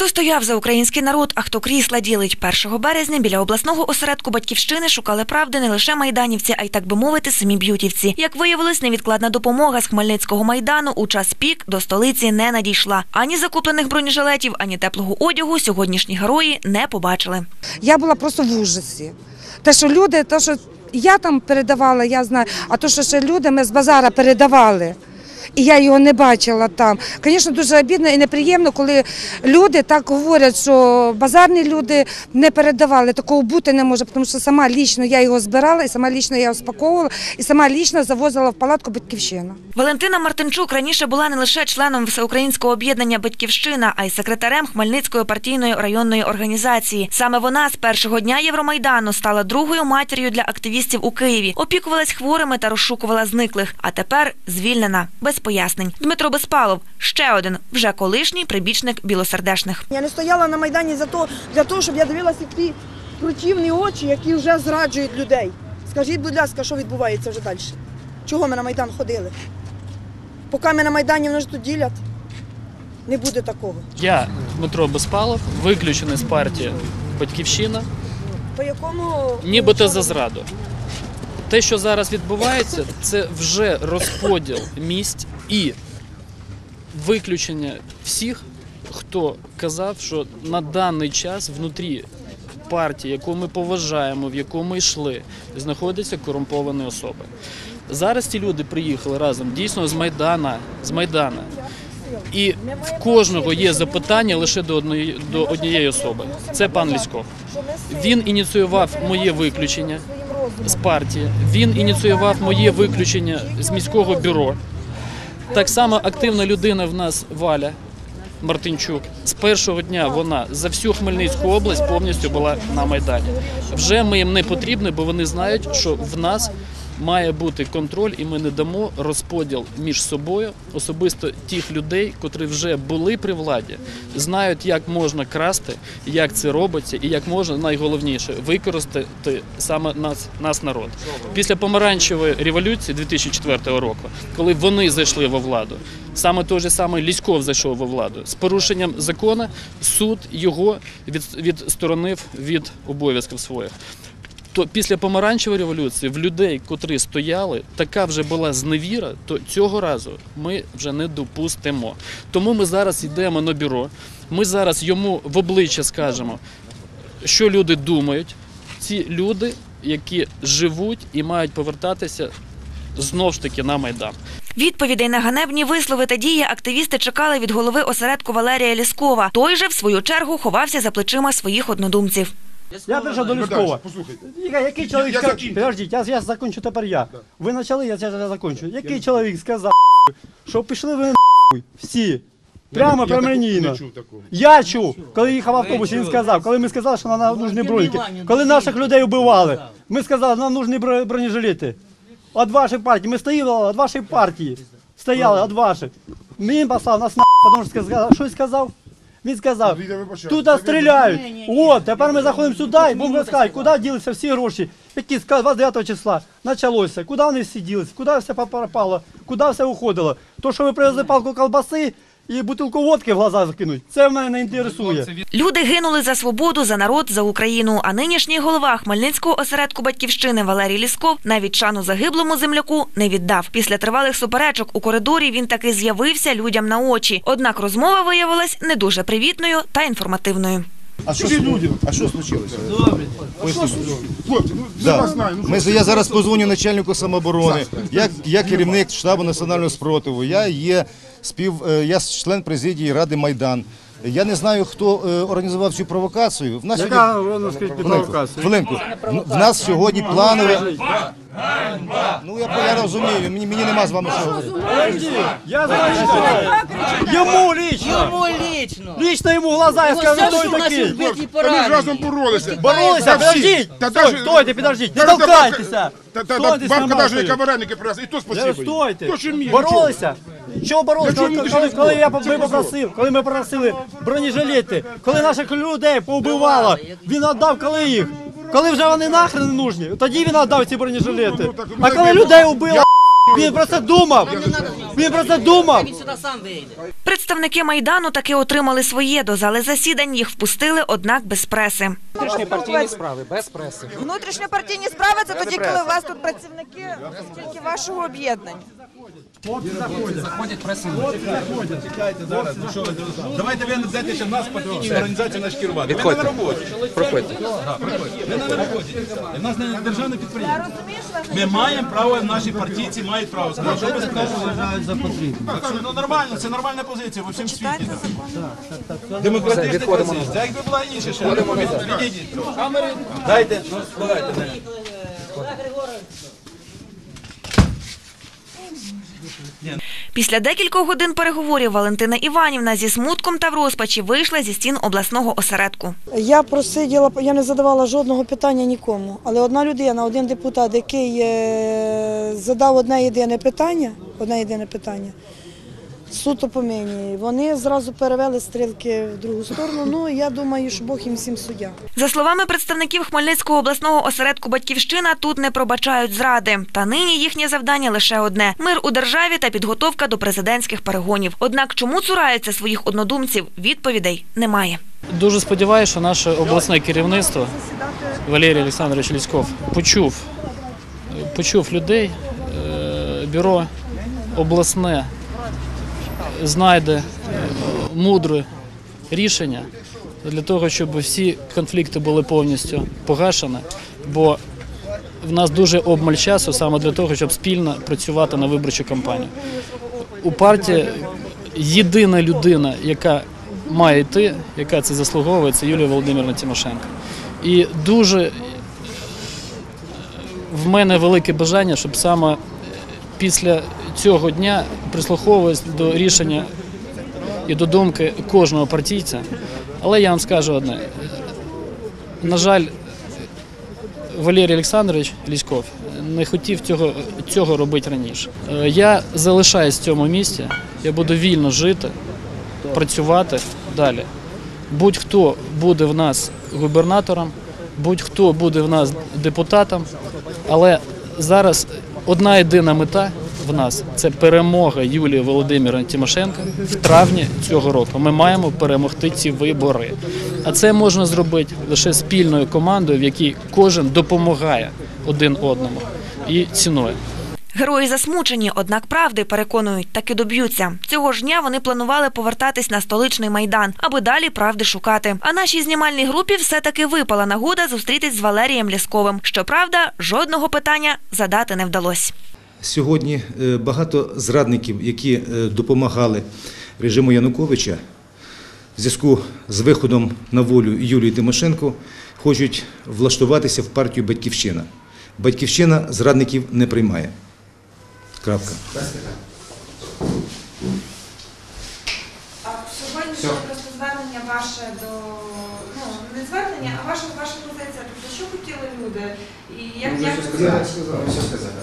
Хто стояв за український народ, а хто крісла ділить 1 березня біля обласного осередку батьківщини шукали правди не лише майданівці, а й так би мовити, самі б'ютівці. Як виявилось, невідкладна допомога з Хмельницького майдану у час пік до столиці не надійшла. Ані закуплених бронежилетів, ані теплого одягу сьогоднішні герої не побачили. Я була просто в ужасі. Те, що люди, те, що я там передавала, я знаю, а то, що ще люди ми з базара передавали. І я його не бачила там. Звісно, дуже обідно і неприємно, коли люди так говорять, що базарні люди не передавали. Такого бути не може, тому що сама лічно я його збирала, і сама лічно я його і сама лічно завозила в палатку батьківщина. Валентина Мартинчук раніше була не лише членом всеукраїнського об'єднання Батьківщина, а й секретарем Хмельницької партійної районної організації. Саме вона з першого дня Євромайдану стала другою матір'ю для активістів у Києві, опікувалась хворими та розшукувала зниклих. А тепер звільнена без пояснень. Дмитро Безпалов ще один вже колишній прибічник білосердешних. Я не стояла на Майдані за то, для того, щоб я дивилася ті противні очі, які вже зраджують людей. Скажіть, будь ласка, що відбувається вже далі? Чого ми на Майдан ходили? Поки ми на Майдані вони ж тут ділять, не буде такого. Я Дмитро Безпалов, виключений з партії Батьківщина, По якому нібито за зраду. Те, що зараз відбувається, це вже розподіл місць і виключення всіх, хто казав, що на даний час внутрі партії, яку ми поважаємо, в яку ми йшли, знаходяться корумповані особи. Зараз ці люди приїхали разом дійсно з Майдана, з Майдана. І в кожного є запитання лише до одної до однієї особи. Це пан Ліськов. Він ініціював моє виключення з партії. Він ініціював моє виключення з міського бюро. Так само активна людина в нас Валя Мартинчук. З першого дня вона за всю Хмельницьку область повністю була на майдані. Вже ми їм не потрібні, бо вони знають, що в нас має бути контроль, і ми не дамо розподіл між собою, особисто тих людей, котрі вже були при владі, знають, як можна красти, як це робиться, і як можна найголовніше використати саме нас, нас народ. Після помаранчевої революції 2004 року, коли вони зайшли во владу, саме той же самий Ліськов зайшов во владу з порушенням закону, суд його від, відсторонив від обов'язків своїх. То після помаранчевої революції в людей, котрі стояли, така вже була зневіра, то цього разу ми вже не допустимо. Тому ми зараз йдемо на бюро. Ми зараз йому в обличчя скажемо, що люди думають. Ці люди, які живуть і мають повертатися знов ж таки на майдан. Відповідей на ганебні вислови та дії активісти чекали від голови осередку Валерія Ліскова. Той же, в свою чергу, ховався за плечима своїх однодумців. Я прийшов до. Послухайте. Який чоловік Я сказав? закінчу. Подождіть, я, я закончу тепер я. Ви почали, я зараз закончу. Який чоловік сказав, що пішли ви нахуй всі? Прямо Я таку- прямолінійно. Не чув такого. Я чув, коли їхав в автобусі, він сказав, коли ми сказали, що нам нужні броньки, коли наших людей вбивали, ми сказали, нам нужні бро- бронежилети. От вашої партії, ми стояли від вашої партії. Стояли від ваших. Він послав нас на тому що сказав, що він сказав? Він сказав, тут стріляють. От, тепер ми заходимо сюди і будемо розказати, куди ділися всі гроші, які з 29 числа почалося, куди вони всі ділися, куди все пропало, куди все уходило. То, що ви привезли палку колбаси і бутилку водки в глаза закинуть, це в мене не інтересує. Люди гинули за свободу, за народ, за Україну. А нинішній голова Хмельницького осередку батьківщини Валерій Лісков навіть шану загиблому земляку не віддав. Після тривалих суперечок у коридорі він таки з'явився людям на очі. Однак розмова виявилась не дуже привітною та інформативною. А що, людям. а що случилося? Ну Да. Ну, Ми, я зараз позвоню начальнику самооборони. Я, я керівник штабу національного спротиву. Я є спів, е, я член президії Ради Майдан. Я не знаю, хто е, організував цю провокацію. В нас Яка, сьогодні... ну, скажіть, провокація? хвилинку. Ну, В нас сьогодні планове. Ну я, я розумію, мені, мені нема з вами що говорити. Я знаю, йому лично, Йому лично. лично йому в глаза, я скажу, хто він такий. ми ж разом боролися. Боролися, подождіть! Стойте, подождіть, не толкайтеся! Бабка навіть знімайте. яка вареники і то спасибо. Стойте! Боролися! Чого боролися? Коли, коли, коли я ми попросив, коли ми попросили бронежилети, коли наших людей повбивало, він віддав коли їх. Коли вже вони нахрен не нужні, тоді він віддав ці бронежилети. Ну, ну, А коли людей убило, Він просто думав. Він просто думав. Представники майдану таки отримали своє до зали засідань. Їх впустили, однак без преси. Внутрішньопартійні справи, без преси. Внутрішньопартійні справи це тоді, коли у вас тут працівники тільки вашого об'єднання. Заходять преси. Давайте ви дайте ще нас партійні організації наші керувати. Ми не на роботі. Проходьте. Ми не на роботі. У нас не державне підприємство. Ми маємо право, наші партійці мають право сказати, що ви вважають за потрібне. Так що, Ну нормально, це нормальна позиція в усім світі. Демократична позиція. Це якби була інша ще. Відійдіть. Дайте, Олег складайте. Після декількох годин переговорів Валентина Іванівна зі смутком та в розпачі вийшла зі стін обласного осередку. Я просиділа, я не задавала жодного питання нікому. Але одна людина, один депутат, який е, задав одне єдине питання, одне єдине питання, суто по мені, вони зразу перевели стрілки в другу сторону. Ну, я думаю, що Бог їм всім суддя. За словами представників Хмельницького обласного осередку Батьківщина, тут не пробачають зради. Та нині їхнє завдання лише одне: мир у державі та підготовка до президентських перегонів. Однак, чому цураються своїх однодумців, відповідей немає. Дуже сподіваюся, що наше обласне керівництво Валерій Олександрович Ліськов почув, почув людей. Е, Бюро обласне знайде е, мудре рішення для того, щоб всі конфлікти були повністю погашені, бо в нас дуже обмаль часу саме для того, щоб спільно працювати на виборчу кампанію. У партії єдина людина, яка має йти, яка це заслуговує, це Юлія Володимирівна Тимошенко. І дуже в мене велике бажання, щоб саме після цього дня прислуховуватись до рішення і до думки кожного партійця. Але я вам скажу одне: на жаль, Валерій Олександрович Ліськов не хотів цього, цього робити раніше. Е, Я залишаюсь в цьому місці, я буду вільно жити, працювати далі. Будь-хто буде в нас губернатором, будь-хто буде в нас депутатом, але зараз одна єдина мета в нас це перемога Юлії Володимирівни Тимошенко в травні цього року. Ми маємо перемогти ці вибори. А це можна зробити лише спільною командою, в якій кожен допомагає один одному і цінує. Герої засмучені, однак правди переконують, таки доб'ються. Цього ж дня вони планували повертатись на столичний майдан, аби далі правди шукати. А нашій знімальній групі все-таки випала нагода зустрітись з Валерієм Лісковим. Щоправда, жодного питання задати не вдалося. Сьогодні е, багато зрадників, які е, допомагали режиму Януковича, в зв'язку з виходом на волю Юлії Тимошенко, хочуть влаштуватися в партію Батьківщина. Батьківщина зрадників не приймає. Крапка. А сьогоднішнє просто звернення ваше до ну не звернення, а ваша ваша позиція. Тобто, що хотіли люди, і як, як Все сказали.